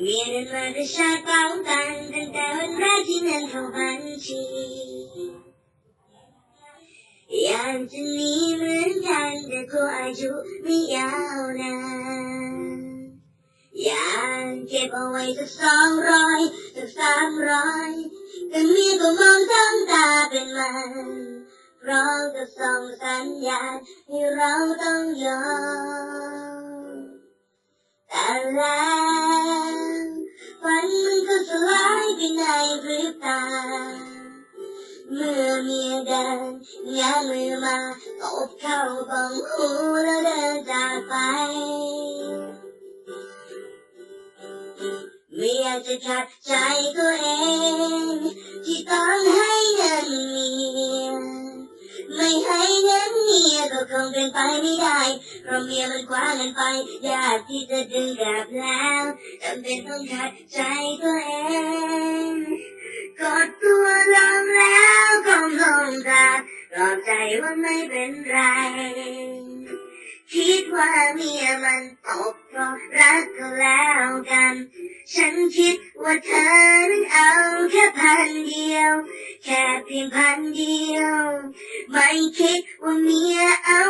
เมียนั้นมาดชาร์จเป้าตังค์ตั้งแต่วันแรกที่เงินเข้าบัญชีอยากจะหนีเหมือนกันแต่กลัวอายุไม่ยาวนานอยากเก็บเอาไว้สักสองร้อยสักสามร้อยแต่เมียก็มองจ้งตาเป็นมันเพราะก็ส่งสัญญาณให้เราต้องยอมแต่แล้ว ตา เมื่อเมียเดินงามือมาตบเข้าบังหูแล้วเดินจากไปไม่อยากจะขัดใจตัวเอง ที่ต้องให้เงินเมีย ไม่ให้เงินเมียก็คงเป็นไปไม่ได้ เพราะเมียมันคว้าเงินไป อยากที่จะดึงกลับแล้วจำเป็นต้องขัดใจตัวเอง กดตัวลงแล้วคงคงจะปลอบใจว่าไม่เป็นไร คิดว่าเมียมันตกเพราะรักก็แล้วกัน ฉันคิดว่าเธอนั้นเอาแค่พันเดียว แค่เพียงพันเดียว ไม่คิดว่าเมียเอา